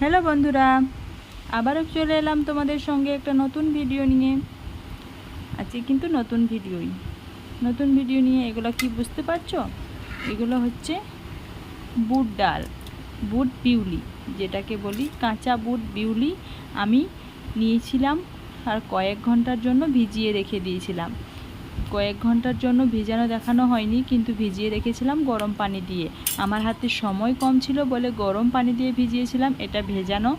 Hello বন্ধুরা, আবারও চলে এলাম তোমাদের সঙ্গে একটা নতুন ভিডিও নিয়ে। আজকে কিন্তু নতুন ভিডিওই নতুন ভিডিও নিয়ে এগুলো কি বুঝতে পারছ? এগুলো হচ্ছে বুট ডাল, বুট বিউলি, যেটাকে বলি কাঁচা বুট বিউলি আমি নিয়েছিলাম আর কয়েক ঘণ্টার জন্য ভিজিয়ে রেখে দিয়েছিলাম। কয়েক ঘণ্টার জন্য ভিজানো দেখানো হয়নি, কিন্তু ভিজিয়ে রেখেছিলাম গরম পানি দিয়ে। আমার হাতে সময় কম ছিল বলে গরম পানি দিয়ে ভিজিয়েছিলাম, এটা ভেজানো।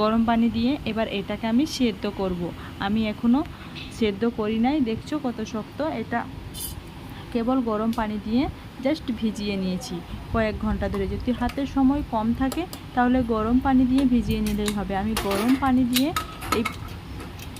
গরম পানি দিয়ে এবার এটাকে আমি সেদ্ধ করব। আমি এখনও সেদ্ধ করি নাই, দেখছ কত শক্ত? এটা কেবল গরম পানি দিয়ে জাস্ট ভিজিয়ে নিয়েছি। কয়েক ঘণ্টা ধরে যদি হাতে সময় কম থাকে, তাহলে গরম পানি দিয়ে ভিজিয়ে নিলেই হবে। আমি গরম পানি দিয়ে এই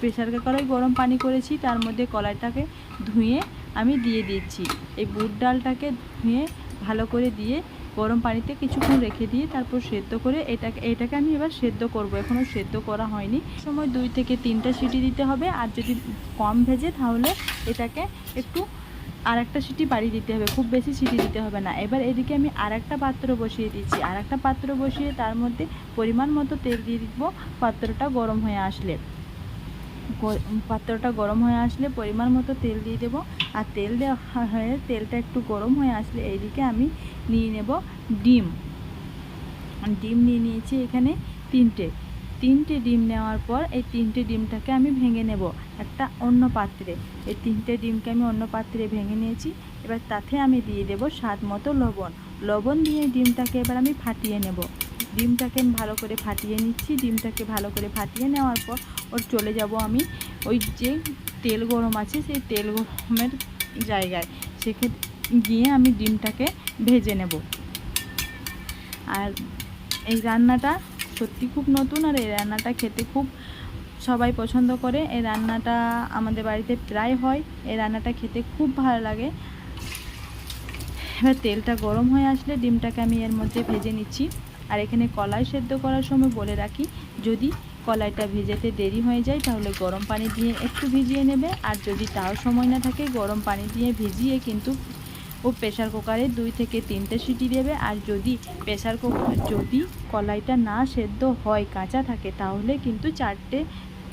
প্রেশার কুকারে গরম পানি করেছি, তার মধ্যে কলাইটাকে ধুয়ে আমি দিয়ে দিচ্ছি। এই বুট ডালটাকে ধুয়ে ভালো করে দিয়ে গরম পানিতে কিছুক্ষণ রেখে দিয়ে তারপর সেদ্ধ করে এটাকে এটাকে আমি এবার সেদ্ধ করব। এখনও সেদ্ধ করা হয়নি। সময় দুই থেকে তিনটা সিটি দিতে হবে। আর যদি কম ভেজে, তাহলে এটাকে একটু আর একটা সিটি বাড়িয়ে দিতে হবে। খুব বেশি সিটি দিতে হবে না। এবার এদিকে আমি আর একটা পাত্র বসিয়ে দিচ্ছি। আর একটা পাত্র বসিয়ে তার মধ্যে পরিমাণ মতো তেল দিয়ে দিব। পাত্রটা গরম হয়ে আসলে। পাত্রটা গরম হয়ে আসলে পরিমাণ মতো তেল দিয়ে দেবো। আর তেল দেওয়া হয়ে তেলটা একটু গরম হয়ে আসলে এইদিকে আমি নিয়ে নেব ডিম। ডিম নিয়ে নিয়েছি এখানে তিনটে। তিনটে ডিম নেওয়ার পর এই তিনটে ডিমটাকে আমি ভেঙে নেব একটা অন্য পাত্রে। এই তিনটে ডিমকে আমি অন্য পাত্রে ভেঙে নিয়েছি। এবার তাতে আমি দিয়ে দেব স্বাদ মতো লবণ। লবণ দিয়ে ডিমটাকে এবার আমি ফাটিয়ে নেব। ডিমটাকে আমি ভালো করে ফাটিয়ে নিচ্ছি। ডিমটাকে ভালো করে ফাটিয়ে নেওয়ার পর ওর চলে যাব আমি ওই যে তেল গরম আছে, সেই তেল গরমের জায়গায়। সেক্ষেত্রে গিয়ে আমি ডিমটাকে ভেজে নেব। আর এই রান্নাটা সত্যি খুব নতুন আর এই রান্নাটা খেতে খুব সবাই পছন্দ করে। এই রান্নাটা আমাদের বাড়িতে প্রায় হয়। এই রান্নাটা খেতে খুব ভালো লাগে। এবার তেলটা গরম হয়ে আসলে ডিমটাকে আমি এর মধ্যে ভেজে নিচ্ছি। আর এখানে কলাই সেদ্ধ করার সময় বলে রাখি, যদি কলাইটা ভেজেতে দেরি হয়ে যায়, তাহলে গরম পানি দিয়ে একটু ভিজিয়ে নেবে। আর যদি তাও সময় না থাকে, গরম পানি দিয়ে ভিজিয়ে কিন্তু ও প্রেশার কুকারে দুই থেকে তিনটে সিটি দেবে। আর যদি প্রেশার কুকার যদি কলাইটা না সেদ্ধ হয়, কাঁচা থাকে, তাহলে কিন্তু চারটে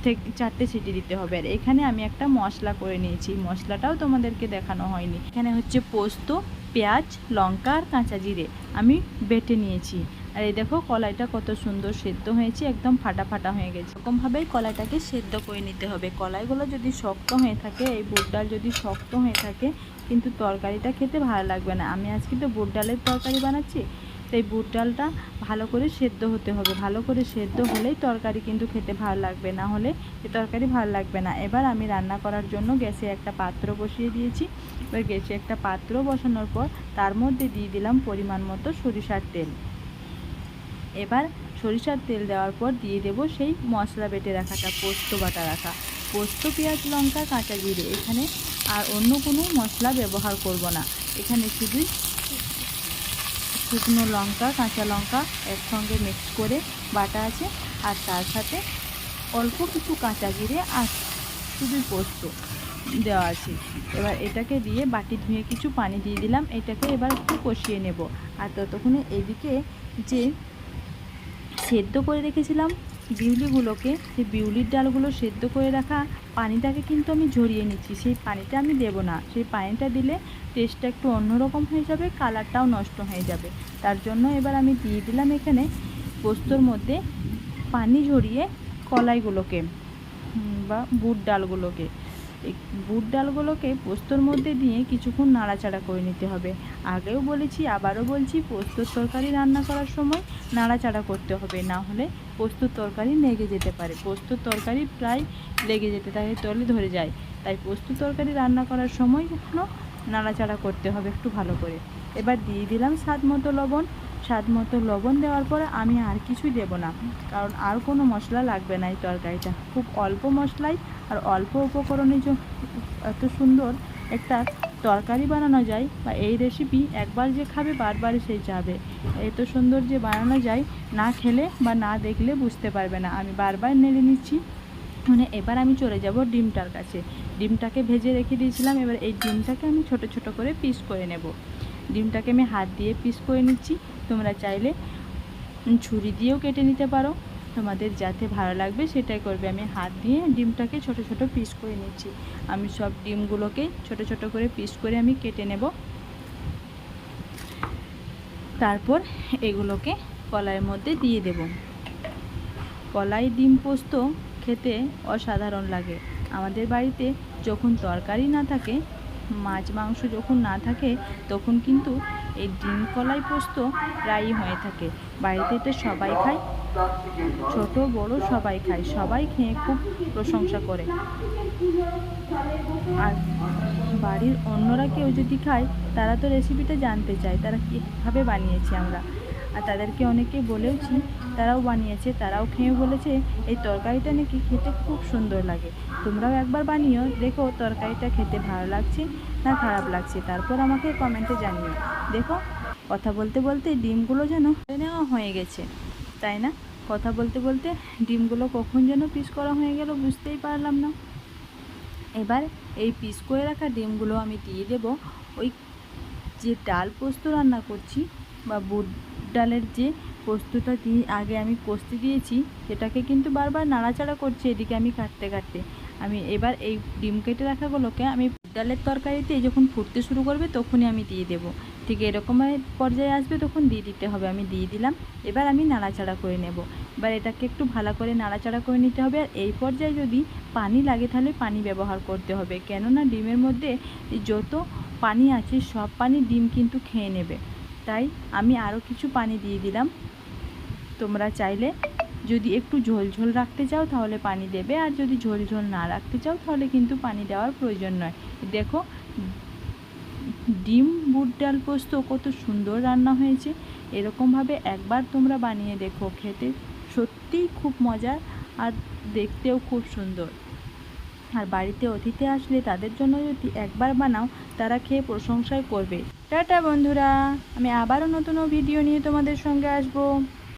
থেকে, চারটে সিটি দিতে হবে। আর এখানে আমি একটা মশলা করে নিয়েছি। মশলাটাও তোমাদেরকে দেখানো হয়নি। এখানে হচ্ছে পোস্ত, পেঁয়াজ, লঙ্কা আর কাঁচা জিরে আমি বেটে নিয়েছি। আর এই দেখো কলাইটা কত সুন্দর সেদ্ধ হয়েছে, একদম ফাটা ফাটা হয়ে গেছে। এরকমভাবেই কলাইটাকে সেদ্ধ করে নিতে হবে। কলাইগুলো যদি শক্ত হয়ে থাকে, এই বুট ডাল যদি শক্ত হয়ে থাকে, কিন্তু তরকারিটা খেতে ভালো লাগবে না। আমি আজকে তো বুট ডালের তরকারি বানাচ্ছি তো এই বুট ডালটা ভালো করে সেদ্ধ হতে হবে। ভালো করে সেদ্ধ হলেই তরকারি কিন্তু খেতে ভালো লাগবে, না হলে এ তরকারি ভালো লাগবে না। এবার আমি রান্না করার জন্য গ্যাসে একটা পাত্র বসিয়ে দিয়েছি। এবার গ্যাসে একটা পাত্র বসানোর পর তার মধ্যে দিয়ে দিলাম পরিমাণ মতো সরিষার তেল। এবার সরিষার তেল দেওয়ার পর দিয়ে দেব সেই মশলা বেটে রাখাটা পোস্ত বাটা রাখা। পোস্ত, পেঁয়াজ, লঙ্কা, কাঁচা জিরে, এখানে আর অন্য কোনো মশলা ব্যবহার করব না। এখানে শুধুই শুকনো লঙ্কা, কাঁচা লঙ্কা একসঙ্গে মিক্স করে বাটা আছে আর তার সাথে অল্প কিছু কাঁচা জিরে আর শুধু পোস্ত দেওয়া আছে। এবার এটাকে দিয়ে বাটি ধুয়ে কিছু পানি দিয়ে দিলাম। এটাকে এবার একটু কষিয়ে নেব। আর ততক্ষণে এদিকে যে সেদ্ধ করে রেখেছিলাম। বিউলিগুলোকে, সেই বিউলির ডালগুলো সেদ্ধ করে রাখা পানিটাকে কিন্তু আমি ঝরিয়ে নিচ্ছি। সেই পানিটা আমি দেব না। সেই পানিটা দিলে টেস্টটা একটু অন্যরকম হয়ে যাবে কালারটাও নষ্ট হয়ে যাবে। তার জন্য এবার আমি দিয়ে দিলাম এখানে পোস্তর মধ্যে পানি ঝরিয়ে কলাইগুলোকে বা বুট ডালগুলোকে। বুট ডালগুলোকে পোস্তর মধ্যে দিয়ে কিছুক্ষণ নাড়াচাড়া করে নিতে হবে। আগেও বলেছি, আবারও বলছি, পোস্তর তরকারি রান্না করার সময় নাড়াচাড়া করতে হবে। না হলে পোস্তর তরকারি লেগে যেতে পারে। পোস্তর তরকারি প্রায় লেগে যেতে থাকে, তলে ধরে যায়। তাই পোস্ত তরকারি রান্না করার সময় কখনো নাড়াচাড়া করতে হবে একটু ভালো করে। এবার দিয়ে দিলাম স্বাদ মতো লবণ। স্বাদ মতো লবণ দেওয়ার পরে আমি আর কিছুই দেব না, কারণ আর কোনো মশলা লাগবে না এই তরকারিটা। খুব অল্প মশলাই আর অল্প উপকরণে এত সুন্দর একটা তরকারি বানানো যায় বা এই রেসিপি একবার যে খাবে বারবার সেই যাবে। এত সুন্দর যে বানানো যায়, না খেলে বা না দেখলে বুঝতে পারবে না। আমি বারবার নেড়ে নিচ্ছি। মানে এবার আমি চলে যাব ডিমটার কাছে। ডিমটাকে ভেজে রেখে দিয়েছিলাম, এবার এই ডিমটাকে আমি ছোট ছোট করে পিস করে নেব। ডিমটাকে আমি হাত দিয়ে পিস করে নিচ্ছি। তোমরা চাইলে ছুরি দিয়েও কেটে নিতে পারো। তোমাদের যাতে ভালো লাগবে সেটাই করবে। আমি হাত দিয়ে ডিমটাকে ছোট ছোট পিস করে নিচ্ছি। আমি সব ডিমগুলোকে ছোট ছোট করে পিস করে আমি কেটে নেব। তারপর এগুলোকে কলাইয়ের মধ্যে দিয়ে দেব। কলাই ডিম পোস্ত খেতে অসাধারণ লাগে। আমাদের বাড়িতে যখন তরকারি না থাকে, মাছ, মাংস যখন না থাকে, তখন কিন্তু এই ডিম কলাই পোস্ত প্রায়ই হয়ে থাকে। বাড়িতে তো সবাই খায়, ছোট বড় সবাই খায়। সবাই খেয়ে খুব প্রশংসা করে। আর বাড়ির অন্যরা কেউ যদি খায়, তারা তো রেসিপিটা জানতে চায়, তারা কীভাবে বানিয়েছি আমরা? আর তাদেরকে অনেকে বলেওছি, তারাও বানিয়েছে, তারাও খেয়ে বলেছে, এই তরকারিটা নাকি খেতে খুব সুন্দর লাগে। তোমরাও একবার বানিও, দেখো তরকারিটা খেতে ভালো লাগছে না খারাপ লাগছে, তারপর আমাকে কমেন্টে জানিও। দেখো, কথা বলতে বলতে ডিমগুলো যেন নেওয়া হয়ে গেছে, তাই না? কথা বলতে বলতে ডিমগুলো কখন যেন পিস করা হয়ে গেল বুঝতেই পারলাম না। এবার এই পিস করে রাখা ডিমগুলো আমি দিয়ে দেব, ওই যে ডাল পোস্ত রান্না করছি, বা বুট ডালের যে পোস্তটা দিয়ে আগে আমি কষতে দিয়েছি, সেটাকে কিন্তু বারবার নাড়াচাড়া করছি এদিকে আমি কাটতে কাটতে। আমি এবার এই ডিম কেটে রাখাগুলোকে আমি ডালের তরকারিতে যখন ফুটতে শুরু করবে তখনই আমি দিয়ে দেবো। ঠিক এরকম পর্যায়ে আসবে তখন দিয়ে দিতে হবে, আমি দিয়ে দিলাম, এবার আমি নাড়াচাড়া করে নেব। এবার এটাকে একটু ভালো করে নাড়াচাড়া করে নিতে হবে, আর এই পর্যায়ে যদি পানি লাগে তাহলে পানি ব্যবহার করতে হবে। কেননা ডিমের মধ্যে যত পানি আছে সব পানি ডিম কিন্তু খেয়ে নেবে। তাই আমি আরও কিছু পানি দিয়ে দিলাম। তোমরা চাইলে যদি একটু ঝোল ঝোল রাখতে চাও তাহলে পানি দেবে, আর যদি ঝোল ঝোল না রাখতে চাও তাহলে কিন্তু পানি দেওয়ার প্রয়োজন নয়। দেখো, ডিম, বুট ডাল পোস্ত কত সুন্দর রান্না হয়েছে। এরকমভাবে একবার তোমরা বানিয়ে দেখো, খেতে সত্যিই খুব মজার আর দেখতেও খুব সুন্দর। আর বাড়িতে অতিথি আসলে তাদের জন্য যদি একবার বানাও, তারা খেয়ে প্রশংসাই করবে। টাটা বন্ধুরা আমি আবারও নতুন ভিডিও নিয়ে তোমাদের সঙ্গে আসব।